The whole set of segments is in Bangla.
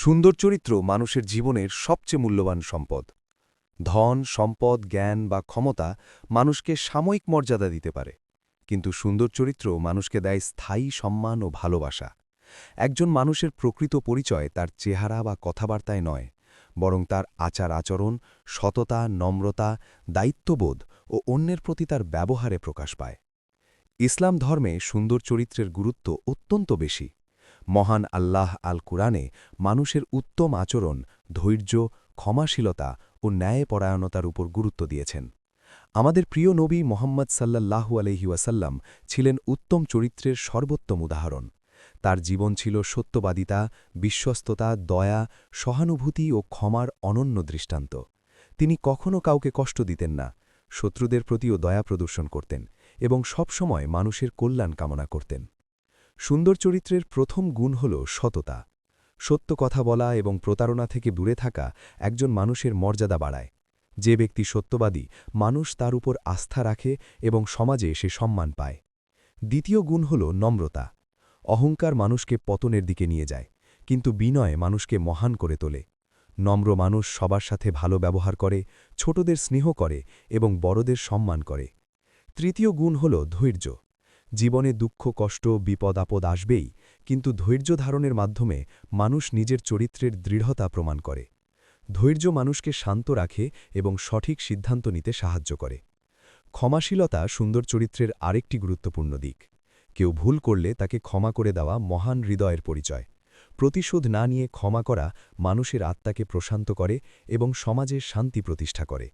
সুন্দর চরিত্র মানুষের জীবনের সবচেয়ে মূল্যবান সম্পদ। ধন, সম্পদ, জ্ঞান বা ক্ষমতা মানুষকে সাময়িক মর্যাদা দিতে পারে। কিন্তু সুন্দর চরিত্র মানুষকে দেয় স্থায়ী সম্মান ও ভালোবাসা। একজন মানুষের প্রকৃত পরিচয় তার চেহারা বা কথাবার্তায় নয়, বরং তার আচার আচরণ, সততা, নম্রতা, দায়িত্ববোধ ও অন্যের প্রতি তার ব্যবহারে প্রকাশ পায়। ইসলাম ধর্মে সুন্দর চরিত্রের গুরুত্ব অত্যন্ত বেশি। মহান আল্লাহ আল কুরআনে মানুষের উত্তম আচরণ, ধৈর্য, ক্ষমাশীলতা ও ন্যায়পরায়ণতার উপর গুরুত্ব দিয়েছেন। আমাদের প্রিয় নবী মোহাম্মদ সাল্লাল্লাহু আলহি ওয়াসাল্লাম ছিলেন উত্তম চরিত্রের সর্বোত্তম উদাহরণ। তার জীবন ছিল সত্যবাদিতা, বিশ্বস্ততা, দয়া, সহানুভূতি ও ক্ষমার অনন্য দৃষ্টান্ত। তিনি কখনও কাউকে কষ্ট দিতেন না, শত্রুদের প্রতিও দয়া প্রদর্শন করতেন এবং সবসময় মানুষের কল্যাণ কামনা করতেন। সুন্দর চরিত্রের প্রথম গুণ হল সততা। সত্য কথা বলা এবং প্রতারণা থেকে দূরে থাকা একজন মানুষের মর্যাদা বাড়ায়। যে ব্যক্তি সত্যবাদী, মানুষ তার উপর আস্থা রাখে এবং সমাজে সে সম্মান পায়। দ্বিতীয় গুণ হল নম্রতা। অহংকার মানুষকে পতনের দিকে নিয়ে যায়, কিন্তু বিনয় মানুষকে মহান করে তোলে। নম্র মানুষ সবার সাথে ভালো ব্যবহার করে, ছোটদের স্নেহ করে এবং বড়দের সম্মান করে। তৃতীয় গুণ হল ধৈর্য। জীবনে দুঃখ, কষ্ট, বিপদ, আপদ আসবেই, কিন্তু ধৈর্য ধারণের মাধ্যমে মানুষ নিজের চরিত্রের দৃঢ়তা প্রমাণ করে। ধৈর্য মানুষকে শান্ত রাখে এবং সঠিক সিদ্ধান্ত নিতে সাহায্য করে। ক্ষমাশীলতা সুন্দর চরিত্রের আরেকটি গুরুত্বপূর্ণ দিক। কেউ ভুল করলে তাকে ক্ষমা করে দেওয়া মহান হৃদয়ের পরিচয়। প্রতিশোধ না নিয়ে ক্ষমা করা মানুষের আত্মাকে প্রশান্ত করে এবং সমাজে শান্তি প্রতিষ্ঠা করে।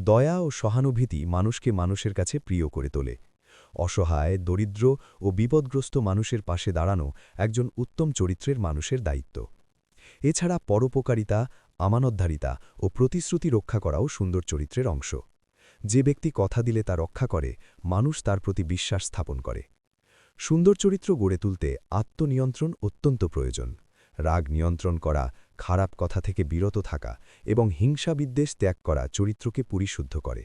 দয়া ও সহানুভূতি মানুষকে মানুষের কাছে প্রিয় করে তোলে। অসহায়, দরিদ্র ও বিপদগ্রস্ত মানুষের পাশে দাঁড়ানো একজন উত্তম চরিত্রের মানুষের দায়িত্ব। এছাড়া পরোপকারিতা, আমানতধারিতা ও প্রতিশ্রুতি রক্ষা করাও সুন্দর চরিত্রের অংশ। যে ব্যক্তি কথা দিলে তা রক্ষা করে, মানুষ তার প্রতি বিশ্বাস স্থাপন করে। সুন্দর চরিত্র গড়ে তুলতে আত্মনিয়ন্ত্রণ অত্যন্ত প্রয়োজন। রাগ নিয়ন্ত্রণ করা, খারাপ কথা থেকে বিরত থাকা এবং হিংসা বিদ্বেষ ত্যাগ করা চরিত্রকে পরিশুদ্ধ করে।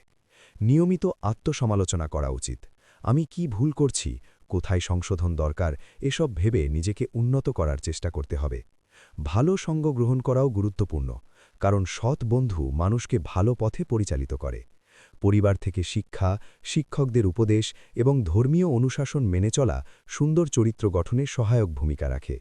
নিয়মিত আত্মসমালোচনা করা উচিত। আমি কি ভুল করছি? কোথায় সংশোধন দরকার? এসব ভেবে নিজেকে উন্নত করার চেষ্টা করতে হবে। ভালো সঙ্গ গ্রহণ করাও গুরুত্বপূর্ণ, কারণ সৎ বন্ধু মানুষকে ভালো পথে পরিচালিত করে। পরিবার থেকে শিক্ষা, শিক্ষকদের উপদেশ এবং ধর্মীয় অনুশাসন মেনে চলা সুন্দর চরিত্র গঠনে সহায়ক ভূমিকা রাখে।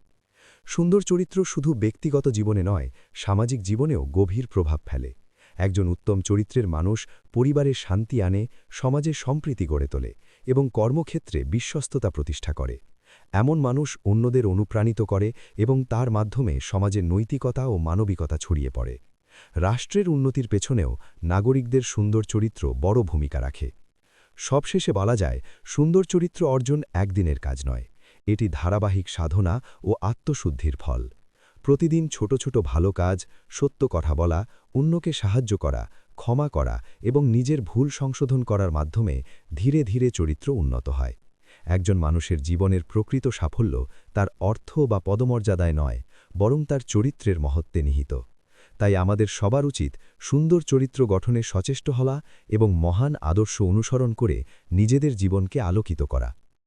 সুন্দর চরিত্র শুধু ব্যক্তিগত জীবনে নয়, সামাজিক জীবনেও গভীর প্রভাব ফেলে। একজন উত্তম চরিত্রের মানুষ পরিবারের শান্তি আনে, সমাজে সম্প্রীতি গড়ে তোলে এবং কর্মক্ষেত্রে বিশ্বস্ততা প্রতিষ্ঠা করে। এমন মানুষ অন্যদের অনুপ্রাণিত করে এবং তার মাধ্যমে সমাজের নৈতিকতা ও মানবিকতা ছড়িয়ে পড়ে। রাষ্ট্রের উন্নতির পেছনেও নাগরিকদের সুন্দর চরিত্র বড় ভূমিকা রাখে। সবশেষে বলা যায়, সুন্দর চরিত্র অর্জন একদিনের কাজ নয়। এটি ধারাবাহিক সাধনা ও আত্মশুদ্ধির ফল। প্রতিদিন ছোট ছোট ভালো কাজ, সত্য কথা বলা, অন্যকে সাহায্য করা, ক্ষমা করা এবং নিজের ভুল সংশোধন করার মাধ্যমে ধীরে ধীরে চরিত্র উন্নত হয়। একজন মানুষের জীবনের প্রকৃত সাফল্য তার অর্থ বা পদমর্যাদায় নয়, বরং তার চরিত্রের মহত্বে নিহিত। তাই আমাদের সবার উচিত সুন্দর চরিত্র গঠনে সচেষ্ট হওয়া এবং মহান আদর্শ অনুসরণ করে নিজেদের জীবনকে আলোকিত করা।